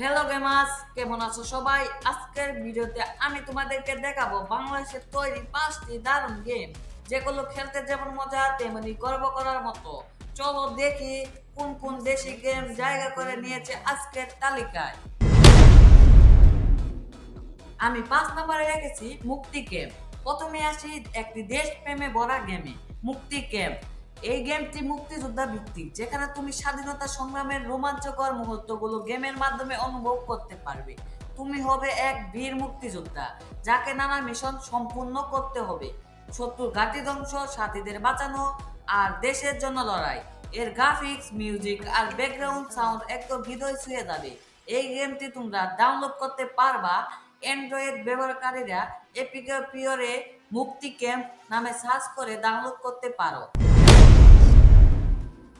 Hello গেমাস কেমন আছো সবাই? আজকের ভিডিওতে আমি তোমাদেরকে দেখাবো বাংলাদেশের তৈরি পাঁচটি দারুণ গেম যেগুলো খেলতে যেমন মজা, তেমনি গর্ব করার মতো। চলো দেখি কোন কোন দেশি গেম জায়গা করে নিয়েছে আজকের তালিকায়। আমি পাঁচ নম্বরে রেখেছি মুক্তি গেম প্রথমে আসি একটি দেশ প্রেমে ভরা গেমে মুক্তি ক্যাম্প এই গেমটি মুক্তিযোদ্ধা ভিত্তিক, যেখানে তুমি স্বাধীনতা সংগ্রামের রোমাঞ্চকর মুহূর্তগুলো গেমের মাধ্যমে অনুভব করতে পারবে। তুমি হবে এক বীর মুক্তিযোদ্ধা, যাকে নানা মিশন সম্পূর্ণ করতে হবে। শত্রুর ঘাঁটি ধ্বংস, সাথীদের বাঁচানো আর দেশের জন্য লড়াই। এর গ্রাফিক্স মিউজিক আর ব্যাকগ্রাউন্ড সাউন্ড একদম হৃদয় ছুঁয়ে যাবে। এই গেমটি তোমরা ডাউনলোড করতে পারবা। অ্যান্ড্রয়েড ব্যবহারকারীরা এপিকে পিওরে মুক্তি ক্যাম্প নামে সার্চ করে ডাউনলোড করতে পারো।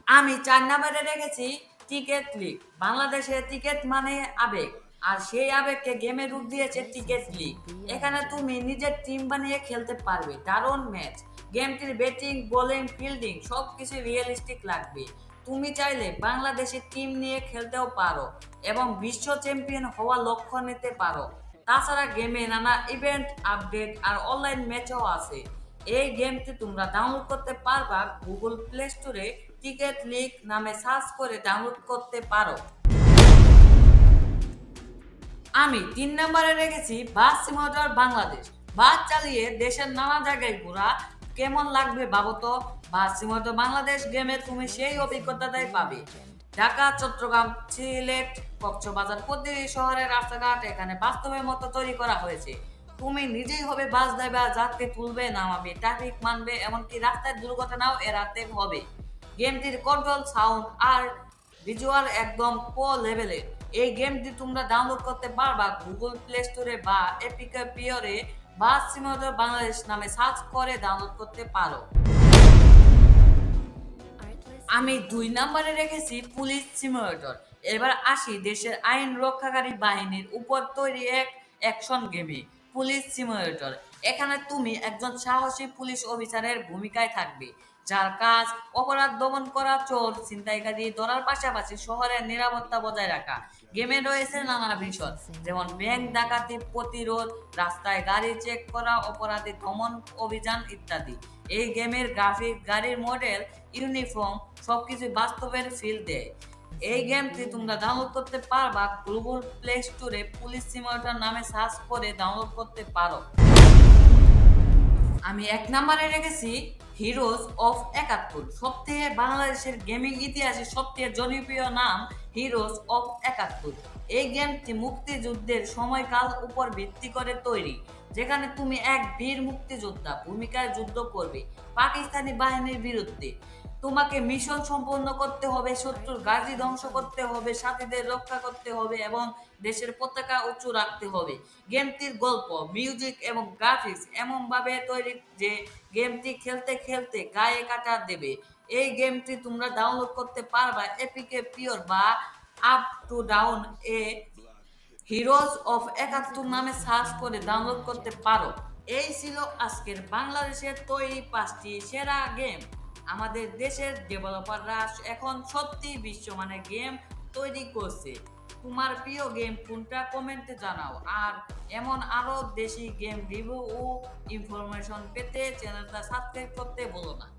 আমি চার নাম্বারে রেখেছি টিকেট লিগ বাংলাদেশে টিকেট মানে আবেগ। আর সেই আবেগকে গেমে রূপ দিয়েছে টিকেট লিগ এখানে তুমি নিজের টিম বানিয়ে খেলতে পারবে। দারুণ ম্যাচ। গেমটির ব্যাটিং, বোলিং, ফিল্ডিং সব কিছু রিয়েলিস্টিক লাগবে। তুমি চাইলে বাংলাদেশের টিম নিয়ে খেলতেও পারো এবং বিশ্ব চ্যাম্পিয়ন হওয়ার লক্ষ্য নিতে পারো। তাছাড়া গেমে নানা ইভেন্ট, আপডেট আর অনলাইন ম্যাচও আছে। এই গেমটি তোমরা ডাউনলোড করতে পারবা গুগল প্লে স্টোরে টিকেট লিগ নামে সার্চ করে ডাউনলোড করতে পারো। আমি তিন নম্বরে রেখেছি বাস সিমুলেটর বাংলাদেশ। বাস চালিয়ে দেশের নানা জায়গায় ঘোরা, কেমন লাগবে ভাবো তো? বাস সিমুলেটর বাংলাদেশ গেমে তুমি সেই অভিজ্ঞতাটাই পাবে। ঢাকা, চট্টগ্রাম, সিলেট, কক্সবাজার প্রতিটি শহরের রাস্তাঘাট এখানে বাস্তবের মতো তৈরি করা হয়েছে। তুমি নিজেই হবে বাস ড্রাইভার যাত্রী তুলবে, নামাবে ট্রাফিক মানবে, এমনকি রাস্তায় দুর্ঘটনাও এড়াতে হবে। গেমটির কন্ট্রোল সাউন্ড আর ভিজুয়াল একদম প্রো লেভেলের এই গেমটি তোমরা ডাউনলোড করতে পারবা গুগল প্লে স্টোরে বা এপিকে পিওরে বা সিমোদর বাংলাদেশ নামে সার্চ করে ডাউনলোড করতে পারো। আমি দুই নম্বরে রেখেছি পুলিশ সিমুলেটর এবার আসি দেশের আইন রক্ষাকারী বাহিনীর উপর তৈরি এক অ্যাকশন গেমে পুলিশ সিমুলেটর এখানে তুমি একজন সাহসী পুলিশ অফিসারের ভূমিকায় থাকবে। যার কাজ অপরাধ দমন করা চোর, ছিনতাইকারী, ধরার পাশাপাশি শহরের নিরাপত্তা বজায় রাখা। গেমে রয়েছে নানা বিষয় যেমন ব্যাংক ডাকাতি প্রতিরোধ, রাস্তায় গাড়ি চেক করা, অপরাধী দমন অভিযান ইত্যাদি। এই গেমের গ্রাফিক গাড়ির মডেল ইউনিফর্ম সবকিছু বাস্তবের ফিল দেয়। এই গেমটি তোমরা ডাউনলোড করতে পারবা গুগল প্লে স্টোরে পুলিশ সিমুলেটর নামে সার্চ করে ডাউনলোড করতে পারো। আমি এক নাম্বারে রেখেছি হিরোজ অফ একাত্তর, সবথেকে বাংলাদেশের গেমিং ইতিহাসে সবথেকে জনপ্রিয় নাম হিরোজ অফ একাত্তর। এই গেমটি মুক্তিযুদ্ধের সময়কাল উপর ভিত্তি করে তৈরি, যেখানে তুমি এক বীর মুক্তিযোদ্ধা ভূমিকায় যুদ্ধ করবে পাকিস্তানি বাহিনীর বিরুদ্ধে। তোমাকে মিশন সম্পন্ন করতে হবে, শত্রুর গাড়ি ধ্বংস করতে হবে, সাথীদের রক্ষা করতে হবে এবং দেশের পতাকা উঁচু রাখতে হবে। গেমটির গল্প, মিউজিক এবং গ্রাফিক্স এমনভাবে তৈরি যে গেমটি খেলতে খেলতে গায়ে কাটা দেবে। এই গেমটি তোমরা ডাউনলোড করতে পারবা এপিকে পিওর বা up to down a heroes of একাত্তর নামে সার্চ করে ডাউনলোড করতে পারো। এই ছিল আজকের বাংলাদেশের তৈরি পাঁচটি সেরা গেম। আমাদের দেশের ডেভেলপাররা এখন সত্যি বিশ্বমানের গেম তৈরি করছে। তোমার প্রিয় গেম কোনটা কমেন্টে জানাও। আর এমন আরও দেশি গেম রিভিউ ও ইনফরমেশন পেতে চ্যানেলটা সাবস্ক্রাইব করতে বলো না।